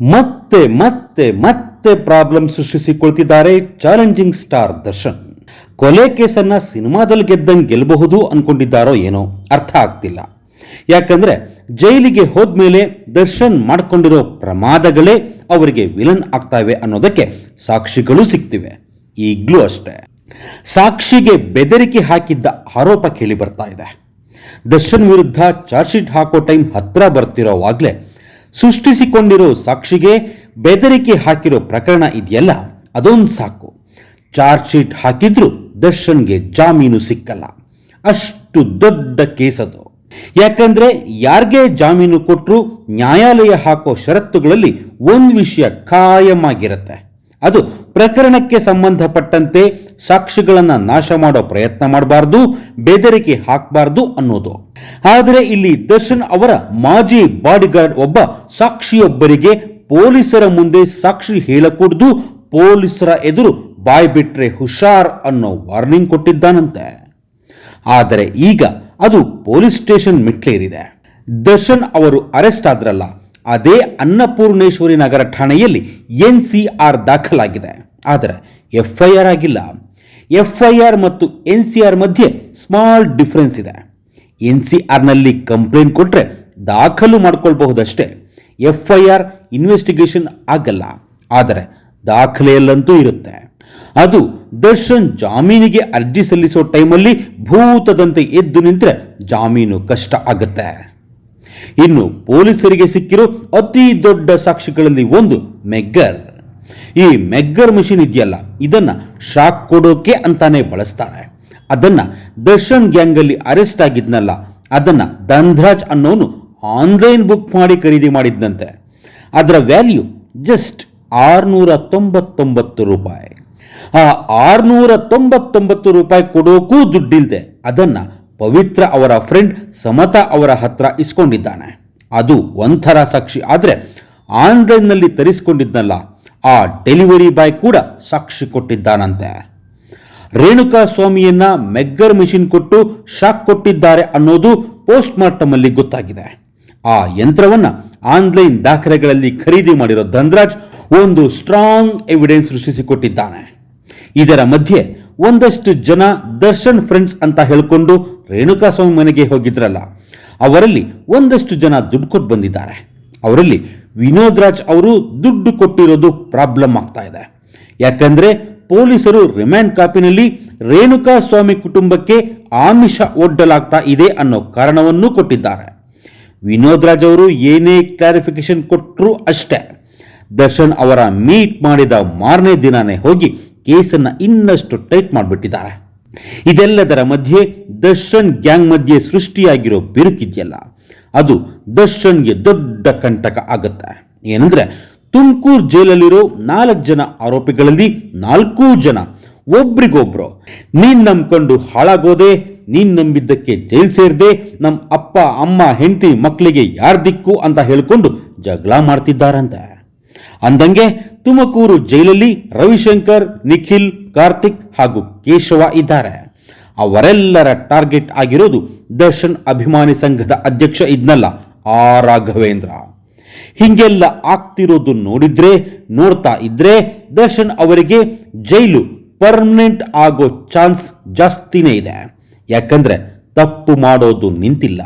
ಮತ್ತೆ ಮತ್ತೆ ಮತ್ತೆ ಪ್ರಾಬ್ಲಮ್ ಸೃಷ್ಟಿಸಿಕೊಳ್ತಿದ್ದಾರೆ ಚಾಲೆಂಜಿಂಗ್ ಸ್ಟಾರ್ ದರ್ಶನ್. ಕೊಲೆ ಕೇಸನ್ನ ಸಿನಿಮಾದಲ್ಲಿ ಗೆದ್ದಂಗೆ ಗೆಲ್ಲಬಹುದು ಅನ್ಕೊಂಡಿದ್ದಾರೋ ಏನೋ ಅರ್ಥ ಆಗ್ತಿಲ್ಲ. ಯಾಕಂದ್ರೆ ಜೈಲಿಗೆ ಹೋದ್ಮೇಲೆ ದರ್ಶನ್ ಮಾಡ್ಕೊಂಡಿರೋ ಪ್ರಮಾದಗಳೇ ಅವರಿಗೆ ವಿಲನ್ ಆಗ್ತಾವೆ ಅನ್ನೋದಕ್ಕೆ ಸಾಕ್ಷಿಗಳು ಸಿಗ್ತಿವೆ. ಈಗಲೂ ಅಷ್ಟೇ. ಸಾಕ್ಷಿಗೆ ಬೆದರಿಕೆ ಹಾಕಿದ್ದ ಆರೋಪ ಕೇಳಿ ಬರ್ತಾ ಇದೆ. ದರ್ಶನ್ ವಿರುದ್ಧ ಚಾರ್ಜ್ ಶೀಟ್ ಹಾಕೋ ಟೈಮ್ ಹತ್ರ ಬರ್ತಿರೋವಾಗಲೇ ಸೃಷ್ಟಿಸಿಕೊಂಡಿರೋ ಸಾಕ್ಷಿಗೆ ಬೆದರಿಕೆ ಹಾಕಿರೋ ಪ್ರಕರಣ ಇದೆಯಲ್ಲ, ಅದೊಂದು ಸಾಕು. ಚಾರ್ಜ್ ಶೀಟ್ ಹಾಕಿದ್ರೂ ದರ್ಶನ್ಗೆ ಜಾಮೀನು ಸಿಕ್ಕಲ್ಲ. ಅಷ್ಟು ದೊಡ್ಡ ಕೇಸ್ ಅದು ಯಾಕಂದ್ರೆ ಯಾರಿಗೆ ಜಾಮೀನು ಕೊಟ್ಟರು ನ್ಯಾಯಾಲಯ ಹಾಕೋ ಷರತ್ತುಗಳಲ್ಲಿ ಒಂದು ವಿಷಯ ಖಾಯಂ ಆಗಿರುತ್ತೆ ಅದು ಪ್ರಕರಣಕ್ಕೆ ಸಂಬಂಧಪಟ್ಟಂತೆ ಸಾಕ್ಷಿಗಳನ್ನು ನಾಶ ಮಾಡೋ ಪ್ರಯತ್ನ ಮಾಡಬಾರ್ದು, ಬೆದರಿಕೆ ಹಾಕಬಾರ್ದು ಅನ್ನೋದು. ಆದರೆ ಇಲ್ಲಿ ದರ್ಶನ್ ಅವರ ಮಾಜಿ ಬಾಡಿಗಾರ್ಡ್ ಒಬ್ಬ ಸಾಕ್ಷಿಯೊಬ್ಬರಿಗೆ ಪೊಲೀಸರ ಮುಂದೆ ಸಾಕ್ಷಿ ಹೇಳಕೂಡ್ದು ಪೊಲೀಸರ ಎದುರು ಬಾಯ್ ಬಿಟ್ರೆ ಹುಷಾರ್ ಅನ್ನೋ ವಾರ್ನಿಂಗ್ ಕೊಟ್ಟಿದ್ದಾನಂತೆ. ಆದರೆ ಈಗ ಅದು ಪೊಲೀಸ್ ಸ್ಟೇಷನ್ ಮೆಟ್ಲೇರಿದೆ ದರ್ಶನ್ ಅವರು ಅರೆಸ್ಟ್ ಆದ್ರಲ್ಲ, ಅದೇ ಅನ್ನಪೂರ್ಣೇಶ್ವರಿ ನಗರ ಠಾಣೆಯಲ್ಲಿ ಎನ್ ಸಿ ಆರ್ ದಾಖಲಾಗಿದೆ. ಆದರೆ ಎಫ್ಐಆರ್ ಆಗಿಲ್ಲ. ಎಫ್ಐಆರ್ ಮತ್ತು ಎನ್ ಸಿ ಆರ್ ಮಧ್ಯೆ ಸ್ಮಾಲ್ ಡಿಫರೆನ್ಸ್ ಇದೆ. ಎನ್ ಸಿ ಆರ್ನಲ್ಲಿ ಕಂಪ್ಲೇಂಟ್ ಕೊಟ್ಟರೆ ದಾಖಲು ಮಾಡಿಕೊಳ್ಬಹುದಷ್ಟೇ. ಎಫ್ ಐ ಆರ್ ಇನ್ವೆಸ್ಟಿಗೇಷನ್ ಆಗಲ್ಲ, ಆದರೆ ದಾಖಲೆಯಲ್ಲಂತೂ ಇರುತ್ತೆ. ಅದು ದರ್ಶನ್ ಜಾಮೀನಿಗೆ ಅರ್ಜಿ ಸಲ್ಲಿಸೋ ಟೈಮಲ್ಲಿ ಭೂತದಂತೆ ಎದ್ದು ನಿಂತರೆ ಜಾಮೀನು ಕಷ್ಟ ಆಗುತ್ತೆ. ಇನ್ನು ಪೊಲೀಸರಿಗೆ ಸಿಕ್ಕಿರೋ ಅತಿ ದೊಡ್ಡ ಸಾಕ್ಷಿಗಳಲ್ಲಿ ಒಂದು ಮೆಗ್ಗರ್. ಈ ಮೆಗ್ಗರ್ ಮಷಿನ್ ಇದೆಯಲ್ಲ, ಇದನ್ನು ಶಾಕ್ ಕೊಡೋಕೆ ಅಂತಾನೆ ಬಳಸ್ತಾರೆ. ಅದನ್ನ ದರ್ಶನ್ ಗ್ಯಾಂಗಲ್ಲಿ ಅರೆಸ್ಟ್ ಆಗಿದ್ನಲ್ಲ, ಅದನ್ನ ಧನ್ರಾಜ್ ಅನ್ನೋನು ಆನ್ಲೈನ್ ಬುಕ್ ಮಾಡಿ ಖರೀದಿ ಮಾಡಿದ್ದಂತೆ ಅದರ ವ್ಯಾಲ್ಯೂ ಜಸ್ಟ್ ಆರುನೂರ ತೊಂಬತ್ತೊಂಬತ್ತು ರೂಪಾಯಿ. ಆ ಆರುನೂರ ತೊಂಬತ್ತೊಂಬತ್ತು ರೂಪಾಯಿ ಕೊಡೋಕೂ ದುಡ್ಡಿಲ್ದೆ ಅದನ್ನ ಪವಿತ್ರ ಅವರ ಫ್ರೆಂಡ್ ಸಮತಾ ಅವರ ಹತ್ರ ಇಸ್ಕೊಂಡಿದ್ದಾನೆ. ಅದು ಒಂಥರ ಸಾಕ್ಷಿ. ಆದರೆ ಆನ್ಲೈನ್ನಲ್ಲಿ ತರಿಸ್ಕೊಂಡಿದ್ನಲ್ಲ, ಆ ಡೆಲಿವರಿ ಬಾಯ್ ಕೂಡ ಸಾಕ್ಷಿ ಕೊಟ್ಟಿದ್ದಾನಂತೆ. ರೇಣುಕಾ ಸ್ವಾಮಿಯನ್ನ ಮೆಗ್ಗರ್ ಮಿಷಿನ್ ಕೊಟ್ಟು ಶಾಕ್ ಕೊಟ್ಟಿದ್ದಾರೆ ಅನ್ನೋದು ಪೋಸ್ಟ್ ಮಾರ್ಟಮ್ ಅಲ್ಲಿ ಗೊತ್ತಾಗಿದೆ. ಆ ಯಂತ್ರವನ್ನ ಆನ್ಲೈನ್ ದಾಖಲೆಗಳಲ್ಲಿ ಖರೀದಿ ಮಾಡಿರೋ ಧನ್ರಾಜ್ ಒಂದು ಸ್ಟ್ರಾಂಗ್ ಎವಿಡೆನ್ಸ್ ಸೃಷ್ಟಿಸಿಕೊಟ್ಟಿದ್ದಾನೆ. ಇದರ ಮಧ್ಯೆ ಒಂದಷ್ಟು ಜನ ದರ್ಶನ್ ಫ್ರೆಂಡ್ಸ್ ಅಂತ ಹೇಳಿಕೊಂಡು ರೇಣುಕಾ ಸ್ವಾಮಿ ಮನೆಗೆ ಹೋಗಿದ್ರಲ್ಲ, ಅವರಲ್ಲಿ ಒಂದಷ್ಟು ಜನ ದುಡ್ಡು ಕೊಟ್ಟು ಬಂದಿದ್ದಾರೆ. ಅವರಲ್ಲಿ ವಿನೋದ್ ರಾಜ್ ಅವರು ದುಡ್ಡು ಕೊಟ್ಟಿರೋದು ಪ್ರಾಬ್ಲಮ್ ಆಗ್ತಾ ಇದೆ. ಯಾಕಂದ್ರೆ ಪೊಲೀಸರು ರಿಮ್ಯಾಂಡ್ ಕಾಪಿನಲ್ಲಿ ರೇಣುಕಾ ಸ್ವಾಮಿ ಕುಟುಂಬಕ್ಕೆ ಆಮಿಷ ಒಡ್ಡಲಾಗ್ತಾ ಇದೆ ಅನ್ನೋ ಕಾರಣವನ್ನು ಕೊಟ್ಟಿದ್ದಾರೆ. ವಿನೋದ್ ರಾಜ್ ಅವರು ಏನೇ ಕ್ಲಾರಿಫಿಕೇಶನ್ ಕೊಟ್ಟರು ಅಷ್ಟೇ. ದರ್ಶನ್ ಅವರ ಮೀಟ್ ಮಾಡಿದ ಮಾರನೇ ದಿನನೇ ಹೋಗಿ ಕೇಸನ್ನು ಇನ್ನಷ್ಟು ಟೈಟ್ ಮಾಡಿಬಿಟ್ಟಿದ್ದಾರೆ. ಇದೆಲ್ಲದರ ಮಧ್ಯೆ ದರ್ಶನ್ ಗ್ಯಾಂಗ್ ಮಧ್ಯೆ ಸೃಷ್ಟಿಯಾಗಿರೋ ಬಿರುಕಿದೆಯಲ್ಲ. ಅದು ದರ್ಶನ್ಗೆ ದೊಡ್ಡ ಕಂಟಕ ಆಗುತ್ತೆ. ಏನಂದ್ರೆ ತುಮಕೂರು ಜೈಲಲ್ಲಿರೋ ನಾಲ್ಕು ಜನ ಆರೋಪಿಗಳಲ್ಲಿ ನಾಲ್ಕೂ ಜನ ಒಬ್ರಿಗೊಬ್ರು. ನೀನ್ ನಂಬ್ಕೊಂಡು ಹಾಳಾಗೋದೆ, ನೀನ್ ನಂಬಿದ್ದಕ್ಕೆ ಜೈಲ್ ಸೇರ್ದೆ ನಮ್ಮ ಅಪ್ಪ, ಅಮ್ಮ, ಹೆಂಡತಿ ಮಕ್ಕಳಿಗೆ ಯಾರ್ ದಿಕ್ಕು ಅಂತ ಹೇಳ್ಕೊಂಡು ಜಗಳ ಮಾಡ್ತಿದ್ದಾರಂತೆ. ಅಂದಂಗೆ ತುಮಕೂರು ಜೈಲಲ್ಲಿ ರವಿಶಂಕರ್, ನಿಖಿಲ್, ಕಾರ್ತಿಕ್ ಹಾಗೂ ಕೇಶವ ಇದ್ದಾರೆ. ಅವರೆಲ್ಲರ ಟಾರ್ಗೆಟ್ ಆಗಿರೋದು ದರ್ಶನ್ ಅಭಿಮಾನಿ ಸಂಘದ ಅಧ್ಯಕ್ಷ ಇದ್ನಲ್ಲ, ಆ ರಾಘವೇಂದ್ರ. ಹಿಂಗೆಲ್ಲ ಆಗ್ತಿರೋದು ನೋಡಿದ್ರೆ, ನೋಡ್ತಾ ಇದ್ರೆ ದರ್ಶನ್ ಅವರಿಗೆ ಜೈಲು ಪರ್ಮನೆಂಟ್ ಆಗೋ ಚಾನ್ಸ್ ಜಾಸ್ತಿನೇ ಇದೆ. ಯಾಕಂದ್ರೆ ತಪ್ಪು ಮಾಡೋದು ನಿಂತಿಲ್ಲ.